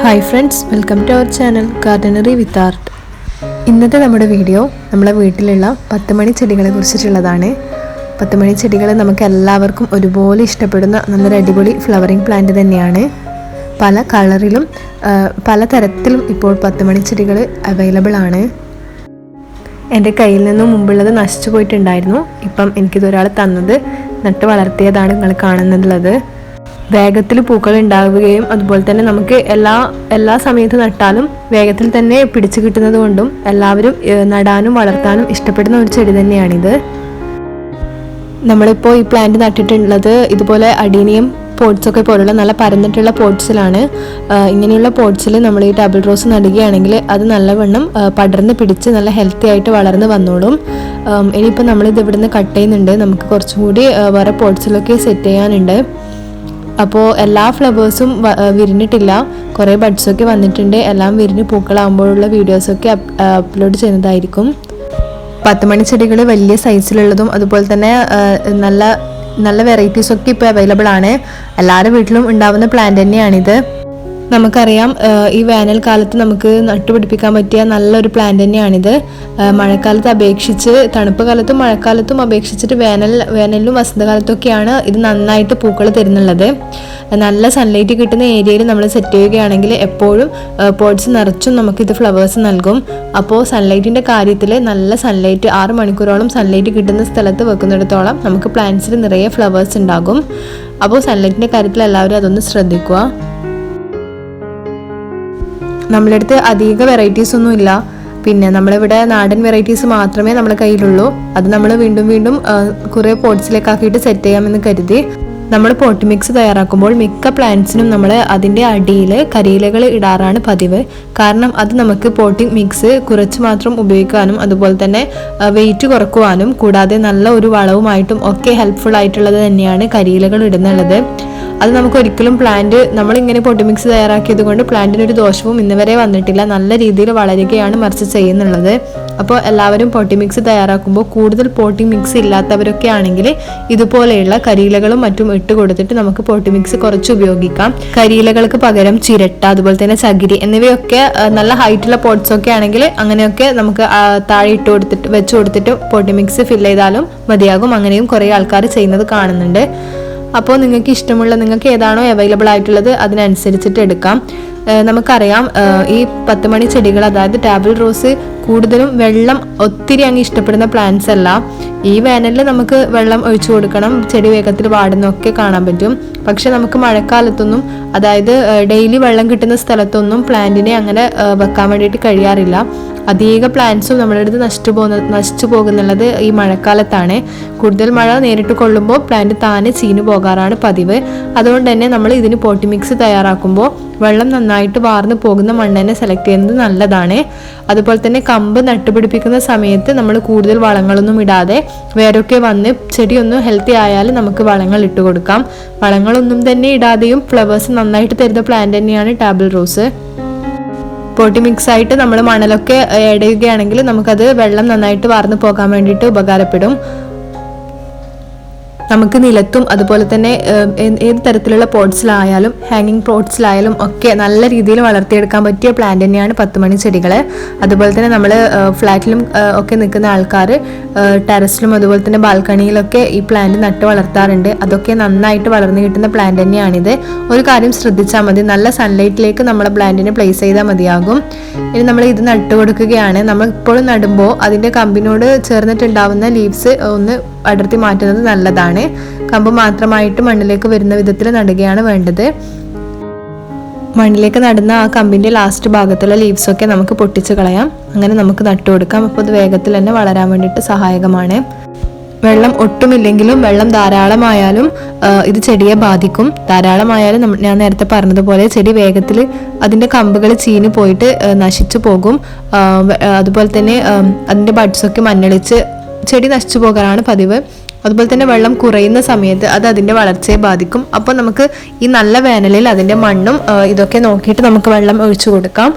Hi friends welcome to our channel gardenery with art ഇന്നത്തെ നമ്മുടെ video നമ്മളെ വീട്ടിലുള്ള പത്ത് മണി ചെടികളെ കുറിച്ചിട്ടുള്ളതാണ്. പത്ത് മണി ചെടികൾ നമുക്ക് എല്ലാവർക്കും ഒരുപോലെ ഇഷ്ടപ്പെടുന്ന നല്ലൊരു അടിപൊളി ഫ്ലവറിങ് പ്ലാന്റ് തന്നെയാണ്. പല കളറിലും പല തരത്തിലും ഇപ്പോൾ പത്ത് മണി ചെടികൾ അവൈലബിൾ ആണ്. എന്റെ കയ്യിൽ നിന്നും മുമ്പുള്ളത് നശിച്ചു പോയിട്ടുണ്ടായിരുന്നു. ഇപ്പം എനിക്കിതൊരാൾ തന്നത് നട്ട് വളർത്തിയതാണ് നിങ്ങൾ കാണുന്നുള്ളത് വേഗത്തിൽ പൂക്കൾ ഉണ്ടാവുകയും അതുപോലെ തന്നെ നമുക്ക് എല്ലാ എല്ലാ സമയത്ത് നട്ടാലും വേഗത്തിൽ തന്നെ പിടിച്ചു കിട്ടുന്നത് കൊണ്ടും എല്ലാവരും നടാനും വളർത്താനും ഇഷ്ടപ്പെടുന്ന ഒരു ചെടി തന്നെയാണിത്. നമ്മളിപ്പോൾ ഈ പ്ലാന്റ് നട്ടിട്ടുള്ളത് ഇതുപോലെ അഡീനിയം പോട്ട്സ് ഒക്കെ പോലുള്ള നല്ല പരന്നിട്ടുള്ള പോട്ട്സിലാണ് ഇങ്ങനെയുള്ള പോട്ട്സിൽ നമ്മൾ ഈ ഡബിൾ റോസ് നടുകയാണെങ്കിൽ അത് നല്ലവണ്ണം പടർന്ന് പിടിച്ച് നല്ല ഹെൽത്തി ആയിട്ട് വളർന്ന് വന്നോളും. ഇനിയിപ്പോൾ നമ്മളിത് ഇവിടുന്ന് കട്ട് ചെയ്യുന്നുണ്ട്. നമുക്ക് കുറച്ചും കൂടി വേറെ പോട്ട്സിലൊക്കെ സെറ്റ് ചെയ്യാനുണ്ട്. അപ്പോൾ എല്ലാ ഫ്ലവേഴ്സും വിരിഞ്ഞിട്ടില്ല. കുറേ ബഡ്സൊക്കെ വന്നിട്ടുണ്ട്. എല്ലാം വിരിഞ്ഞ് പൂക്കളാകുമ്പോഴുള്ള വീഡിയോസൊക്കെ അപ്ലോഡ് ചെയ്യുന്നതായിരിക്കും. പത്ത് മണി ചെടികൾ വലിയ സൈസിലുള്ളതും അതുപോലെ തന്നെ നല്ല നല്ല വെറൈറ്റീസൊക്കെ ഇപ്പോൾ അവൈലബിൾ ആണ് എല്ലാവരുടെ വീട്ടിലും ഉണ്ടാവുന്ന പ്ലാന്റ് തന്നെയാണിത്. നമുക്കറിയാം ഈ വേനൽക്കാലത്ത് നമുക്ക് നട്ടുപിടിപ്പിക്കാൻ പറ്റിയ നല്ലൊരു പ്ലാന്റ് തന്നെയാണിത്. മഴക്കാലത്ത് അപേക്ഷിച്ച് തണുപ്പ് കാലത്തും മഴക്കാലത്തും അപേക്ഷിച്ചിട്ട് വേനൽ വേനലിലും വസന്തകാലത്തൊക്കെയാണ് ഇത് നന്നായിട്ട് പൂക്കൾ തരുന്നുള്ളത്. നല്ല സൺലൈറ്റ് കിട്ടുന്ന ഏരിയയിൽ നമ്മൾ സെറ്റ് ചെയ്യുകയാണെങ്കിൽ എപ്പോഴും പോട്ട്സ് നിറച്ചും നമുക്കിത് ഫ്ലവേഴ്സ് നൽകും. അപ്പോൾ സൺലൈറ്റിന്റെ കാര്യത്തിൽ നല്ല സൺലൈറ്റ് ആറ് മണിക്കൂറോളം സൺലൈറ്റ് കിട്ടുന്ന സ്ഥലത്ത് വെക്കുന്നിടത്തോളം നമുക്ക് പ്ലാന്റ്സിൽ നിറയെ ഫ്ലവേഴ്സ് ഉണ്ടാകും. അപ്പോൾ സൺലൈറ്റിന്റെ കാര്യത്തിൽ എല്ലാവരും അതൊന്ന് ശ്രദ്ധിക്കുക. നമ്മളെ അടുത്ത് അധിക വെറൈറ്റീസ് ഒന്നും ഇല്ല. പിന്നെ നമ്മളിവിടെ നാടൻ വെറൈറ്റീസ് മാത്രമേ നമ്മുടെ കയ്യിലുള്ളൂ. അത് നമ്മൾ വീണ്ടും വീണ്ടും കുറെ കുറേ പോട്ട്സിലേക്ക് ആക്കിയിട്ട് സെറ്റ് ചെയ്യാമെന്ന് കരുതി. നമ്മൾ പോട്ട് മിക്സ് തയ്യാറാക്കുമ്പോൾ മിക്ക പ്ലാന്റ്സിനും നമ്മൾ അതിന്റെ അടിയിൽ കരിയിലകൾ ഇടാറാണ് പതിവ്. കാരണം അത് നമുക്ക് പോട്ടിംഗ് മിക്സ് കുറച്ച് മാത്രം ഉപയോഗിക്കാനും അതുപോലെ തന്നെ വെയിറ്റ് കുറക്കുവാനും കൂടാതെ നല്ല ഒരു വളവുമായിട്ടും ഒക്കെ ഹെൽപ്ഫുൾ ആയിട്ടുള്ളത് തന്നെയാണ് കരിയിലകൾ ഇടുന്നുള്ളത്. അത് നമുക്ക് ഒരിക്കലും പ്ലാന്റ് നമ്മളിങ്ങനെ പൊട്ടിമിക്സ് തയ്യാറാക്കിയത് കൊണ്ട് പ്ലാന്റിന് ഒരു ദോഷവും ഇന്ന് വരെ വന്നിട്ടില്ല. നല്ല രീതിയിൽ വളരുകയാണ് മറിച്ച് ചെയ്യുന്നുള്ളത്. അപ്പോൾ എല്ലാവരും പൊട്ടി മിക്സ് തയ്യാറാക്കുമ്പോൾ കൂടുതൽ പോട്ടി മിക്സ് ഇല്ലാത്തവരൊക്കെ ആണെങ്കിൽ ഇതുപോലെയുള്ള കരിയിലകളും മറ്റും ഇട്ട് കൊടുത്തിട്ട് നമുക്ക് പോട്ടി മിക്സ് കുറച്ച് ഉപയോഗിക്കാം. കരിയിലകൾക്ക് പകരം ചിരട്ട അതുപോലെ തന്നെ ചകിരി എന്നിവയൊക്കെ നല്ല ഹൈറ്റുള്ള പോട്ട്സ് ഒക്കെ ആണെങ്കിൽ അങ്ങനെയൊക്കെ നമുക്ക് താഴെ ഇട്ട് കൊടുത്തിട്ട് വെച്ച് കൊടുത്തിട്ട് പോട്ടി മിക്സ് ഫില്ല് ചെയ്താലും മതിയാകും. അങ്ങനെയും കുറേ ആൾക്കാർ ചെയ്യുന്നത് കാണുന്നുണ്ട്. അപ്പോൾ നിങ്ങൾക്ക് ഇഷ്ടമുള്ള നിങ്ങൾക്ക് ഏതാണോ അവൈലബിൾ ആയിട്ടുള്ളത് അതിനനുസരിച്ചിട്ട് എടുക്കാം. നമുക്കറിയാം ഈ പത്ത് മണി ചെടികൾ അതായത് ടാബിൾ റോസ് കൂടുതലും വെള്ളം ഒത്തിരി അങ്ങ് ഇഷ്ടപ്പെടുന്ന പ്ലാന്റ്സ് അല്ല. ഈ വേനലിൽ നമുക്ക് വെള്ളം ഒഴിച്ചു കൊടുക്കണം ചെടി വേഗത്തിൽ വാടുന്നൊക്കെ കാണാൻ പറ്റും. പക്ഷെ നമുക്ക് മഴക്കാലത്തൊന്നും അതായത് ഡെയിലി വെള്ളം കിട്ടുന്ന സ്ഥലത്തൊന്നും പ്ലാന്റിനെ അങ്ങനെ വെക്കാൻ വേണ്ടിയിട്ട് കഴിയാറില്ല. അധിക പ്ലാന്റ്സും നമ്മുടെ അടുത്ത് നശിച്ചു പോകുന്ന നശിച്ചു പോകുന്നുള്ളത് ഈ മഴക്കാലത്താണ്. കൂടുതൽ മഴ നേരിട്ട് കൊള്ളുമ്പോൾ പ്ലാന്റ് താനെ ചീഞ്ഞു പോകാറാണ് പതിവ്. അതുകൊണ്ട് തന്നെ നമ്മൾ ഇതിന് പോട്ടി മിക്സ് തയ്യാറാക്കുമ്പോൾ വെള്ളം നന്നായിട്ട് വാർന്നു പോകുന്ന മണ്ണ് തന്നെ സെലക്ട് ചെയ്യുന്നത് നല്ലതാണ്. അതുപോലെ തന്നെ കമ്പ് നട്ടുപിടിപ്പിക്കുന്ന സമയത്ത് നമ്മൾ കൂടുതൽ വളങ്ങളൊന്നും ഇടാതെ വേരൊക്കെ വന്ന് ചെടി ഒന്ന് ഹെൽത്തി ആയാൽ നമുക്ക് വളങ്ങൾ ഇട്ട് കൊടുക്കാം. വളങ്ങളൊന്നും തന്നെ ഇടാതെയും ഫ്ലവേഴ്സ് നന്നായിട്ട് തരുന്ന പ്ലാന്റ് തന്നെയാണ് ടാബിൾ റോസ്. പൊട്ടി മിക്സ് ആയിട്ട് നമ്മൾ മണലൊക്കെ ഇടുകയാണെങ്കിൽ നമുക്കത് വെള്ളം നന്നായിട്ട് വാർന്നു പോകാൻ വേണ്ടിയിട്ട് ഉപകാരപ്പെടും. നമുക്ക് നിലത്തും അതുപോലെ തന്നെ ഏത് തരത്തിലുള്ള പോട്ട്സിലായാലും ഹാങ്ങിങ് പോട്ട്സിലായാലും ഒക്കെ നല്ല രീതിയിൽ വളർത്തിയെടുക്കാൻ പറ്റിയ പ്ലാന്റ് തന്നെയാണ് പത്തുമണി ചെടികൾ അതുപോലെ തന്നെ നമ്മൾ ഫ്ലാറ്റിലും ഒക്കെ നിൽക്കുന്ന ആൾക്കാർ ടെറസിലും അതുപോലെ തന്നെ ബാൽക്കണിയിലൊക്കെ ഈ പ്ലാന്റ് നട്ട് വളർത്താറുണ്ട്. അതൊക്കെ നന്നായിട്ട് വളർന്നു കിട്ടുന്ന പ്ലാന്റ് തന്നെയാണിത്. ഒരു കാര്യം ശ്രദ്ധിച്ചാൽ മതി. നല്ല സൺലൈറ്റിലേക്ക് നമ്മളെ പ്ലാന്റിനെ പ്ലേസ് ചെയ്താൽ മതിയാകും. ഇനി നമ്മൾ ഇത് നട്ട് കൊടുക്കുകയാണ് നമ്മൾ ഇപ്പോഴും നടുമ്പോൾ അതിന്റെ കമ്പിനോട് ചേർന്നിട്ടുണ്ടാവുന്ന ലീവ്സ് ഒന്ന് അടർത്തി മാറ്റുന്നത് നല്ലതാണ്. കമ്പ് മാത്രമായിട്ട് മണ്ണിലേക്ക് വരുന്ന വിധത്തിൽ നടുകയാണ് വേണ്ടത്. മണ്ണിലേക്ക് നടുന്ന ആ കമ്പിന്റെ ലാസ്റ്റ് ഭാഗത്തുള്ള ലീവ്സ് ഒക്കെ നമുക്ക് പൊട്ടിച്ച് കളയാം. അങ്ങനെ നമുക്ക് നട്ടു കൊടുക്കാം. അപ്പോൾ അത് വേഗത്തിൽ തന്നെ വളരാൻ വേണ്ടിയിട്ട് സഹായകമാണ്. വെള്ളം ഒട്ടുമില്ലെങ്കിലും വെള്ളം ധാരാളമായാലും ഇത് ചെടിയെ ബാധിക്കും. ധാരാളമായാലും ഞാൻ നേരത്തെ പറഞ്ഞതുപോലെ ചെടി വേഗത്തിൽ അതിന്റെ കമ്പുകൾ ചീഞ്ഞു പോയിട്ട് നശിച്ചു പോകും. അതുപോലെ തന്നെ അതിന്റെ ബഡ്സൊക്കെ മഞ്ഞളിച്ച് ചെടി നശിച്ചു പോകാനാണ് പതിവ്. അതുപോലെ തന്നെ വെള്ളം കുറയുന്ന സമയത്ത് അത് അതിന്റെ വളർച്ചയെ ബാധിക്കും. അപ്പോൾ നമുക്ക് ഈ നല്ല വേനലിൽ അതിന്റെ മണ്ണും ഇതൊക്കെ നോക്കിയിട്ട് നമുക്ക് വെള്ളം ഒഴിച്ചു കൊടുക്കാം.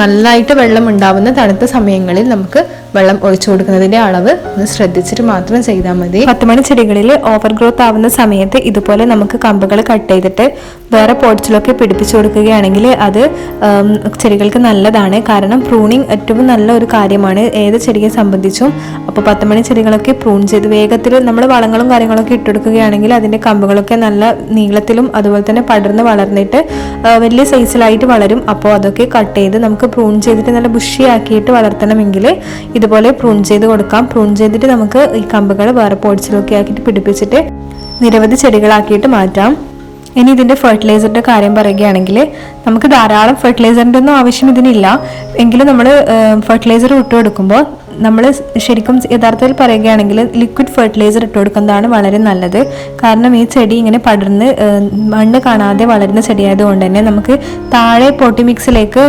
നന്നായിട്ട് വെള്ളം ഉണ്ടാവുന്ന തണുത്ത സമയങ്ങളിൽ നമുക്ക് വെള്ളം ഒഴിച്ചു കൊടുക്കുന്നതിന്റെ അളവ് ഒന്ന് ശ്രദ്ധിച്ചിട്ട് മാത്രം ചെയ്താൽ മതി. പത്തുമണി ചെടികളിൽ ഓവർ ഗ്രോത്ത് ആവുന്ന സമയത്ത് ഇതുപോലെ നമുക്ക് കമ്പുകൾ കട്ട് ചെയ്തിട്ട് വേറെ പോട്ട്സിലൊക്കെ പിടിപ്പിച്ചു കൊടുക്കുകയാണെങ്കിൽ അത് ചെടികൾക്ക് നല്ലതാണ്. കാരണം പ്രൂണിങ് ഏറ്റവും നല്ല ഒരു കാര്യമാണ്. ഏത് ചെടിയെ സംബന്ധിച്ചും. അപ്പോൾ പത്തുമണി ചെടികളൊക്കെ പ്രൂൺ ചെയ്ത് വേഗത്തിൽ നമ്മൾ വളങ്ങളും കാര്യങ്ങളൊക്കെ ഇട്ടുകൊടുക്കുകയാണെങ്കിൽ അതിന്റെ കമ്പുകളൊക്കെ നല്ല നീളത്തിലും അതുപോലെ തന്നെ പടർന്ന് വളർന്നിട്ട് വലിയ സൈസിലായിട്ട് വളരും. അപ്പോൾ അതൊക്കെ കട്ട് ചെയ്ത് നമുക്ക് പ്രൂൺ ചെയ്തിട്ട് നല്ല ബുഷിയാക്കിയിട്ട് വളർത്തണമെങ്കിൽ ഇതുപോലെ പ്രൂൺ ചെയ്ത് കൊടുക്കാം. പ്രൂൺ ചെയ്തിട്ട് നമുക്ക് ഈ കമ്പുകൾ വേറെ പോട്ട്സിലൊക്കെ ആക്കിയിട്ട് പിടിപ്പിച്ചിട്ട് നിരവധി ചെടികളാക്കിയിട്ട് മാറ്റാം. ഇനി ഇതിന്റെ ഫെർട്ടിലൈസറിന്റെ കാര്യം പറയുകയാണെങ്കിൽ നമുക്ക് ധാരാളം ഫെർട്ടിലൈസറിന്റെ ഒന്നും ആവശ്യം ഇതിനില്ല. എങ്കിലും നമ്മൾ ഫെർട്ടിലൈസർ ഇട്ട് കൊടുക്കുമ്പോൾ നമ്മൾ ശരിക്കും യഥാർത്ഥത്തിൽ പറയുകയാണെങ്കിൽ ലിക്വിഡ് ഫെർട്ടിലൈസർ ഇട്ട് കൊടുക്കുന്നതാണ് വളരെ നല്ലത്. കാരണം ഈ ചെടി ഇങ്ങനെ പടർന്ന് മണ്ണ് കാണാതെ വളരുന്ന ചെടിയായതുകൊണ്ട് തന്നെ നമുക്ക് താഴെ പോട്ടി മിക്സിലേക്ക്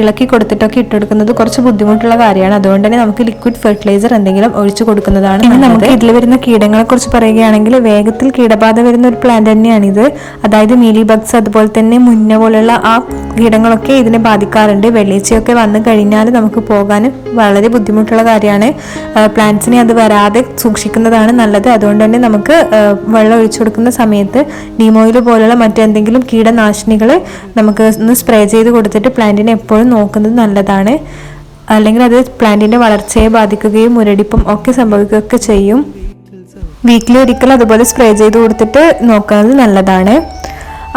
ഇളക്കി കൊടുത്തിട്ടൊക്കെ ഇട്ട് കൊടുക്കുന്നത് കുറച്ച് ബുദ്ധിമുട്ടുള്ള കാര്യമാണ്. അതുകൊണ്ട് തന്നെ നമുക്ക് ലിക്വിഡ് ഫെർട്ടിലൈസർ എന്തെങ്കിലും ഒഴിച്ചു കൊടുക്കുന്നതാണ് ഇനി നമുക്ക് ഇതിൽ വരുന്ന കീടങ്ങളെ കുറിച്ച് പറയുകയാണെങ്കിൽ വേഗത്തിൽ കീടബാധ വരുന്ന ഒരു പ്ലാന്റ് തന്നെയാണിത്. അതായത് മീലി ബഗ്സ് അതുപോലെ തന്നെ മുന്ന പോലുള്ള ആ കീടങ്ങളൊക്കെ ഇതിനെ ബാധിക്കാറുണ്ട്. വെള്ളീച്ചയൊക്കെ വന്നു കഴിഞ്ഞാൽ നമുക്ക് പോകാനും വളരെ ബുദ്ധിമുട്ടുള്ള കാര്യമാണ്. പ്ലാന്റ്സിനെ അത് വരാതെ സൂക്ഷിക്കുന്നതാണ് നല്ലത്. അതുകൊണ്ട് തന്നെ നമുക്ക് വെള്ളം ഒഴിച്ചു കൊടുക്കുന്ന സമയത്ത് ഡിമോയിൽ പോലുള്ള മറ്റെന്തെങ്കിലും കീടനാശിനികൾ നമുക്ക് ഒന്ന് സ്പ്രേ ചെയ്ത് കൊടുത്തിട്ട് പ്ലാന്റിനെ എപ്പോഴും നോക്കുന്നത് നല്ലതാണ്. അല്ലെങ്കിൽ അത് പ്ലാന്റിന്റെ വളർച്ചയെ ബാധിക്കുകയും മുരടിപ്പും ഒക്കെ സംഭവിക്കുകയൊക്കെ ചെയ്യും. വീക്കിലി ഒരിക്കൽ അതുപോലെ സ്പ്രേ ചെയ്ത് കൊടുത്തിട്ട് നോക്കുന്നത് നല്ലതാണ്.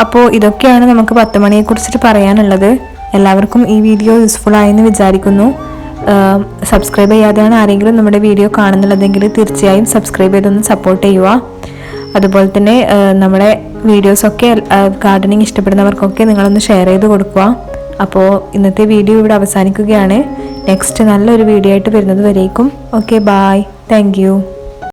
അപ്പോൾ ഇതൊക്കെയാണ് നമുക്ക് പത്ത് മണിയെക്കുറിച്ചിട്ട് പറയാനുള്ളത്. എല്ലാവർക്കും ഈ വീഡിയോ യൂസ്ഫുൾ ആയെന്ന് വിചാരിക്കുന്നു. സബ്സ്ക്രൈബ് ചെയ്യാതെയാണ് ആരെങ്കിലും നമ്മുടെ വീഡിയോ കാണുന്നുള്ളതെങ്കിൽ തീർച്ചയായും സബ്സ്ക്രൈബ് ചെയ്തൊന്ന് സപ്പോർട്ട് ചെയ്യുക. അതുപോലെ തന്നെ നമ്മുടെ വീഡിയോസൊക്കെ ഗാർഡനിങ് ഇഷ്ടപ്പെടുന്നവർക്കൊക്കെ നിങ്ങളൊന്ന് ഷെയർ ചെയ്ത് കൊടുക്കുക. അപ്പോൾ ഇന്നത്തെ വീഡിയോ ഇവിടെ അവസാനിക്കുകയാണ്. നെക്സ്റ്റ് നല്ലൊരു വീഡിയോ ആയിട്ട് വരുന്നത് വരേക്കും. Okay bye thank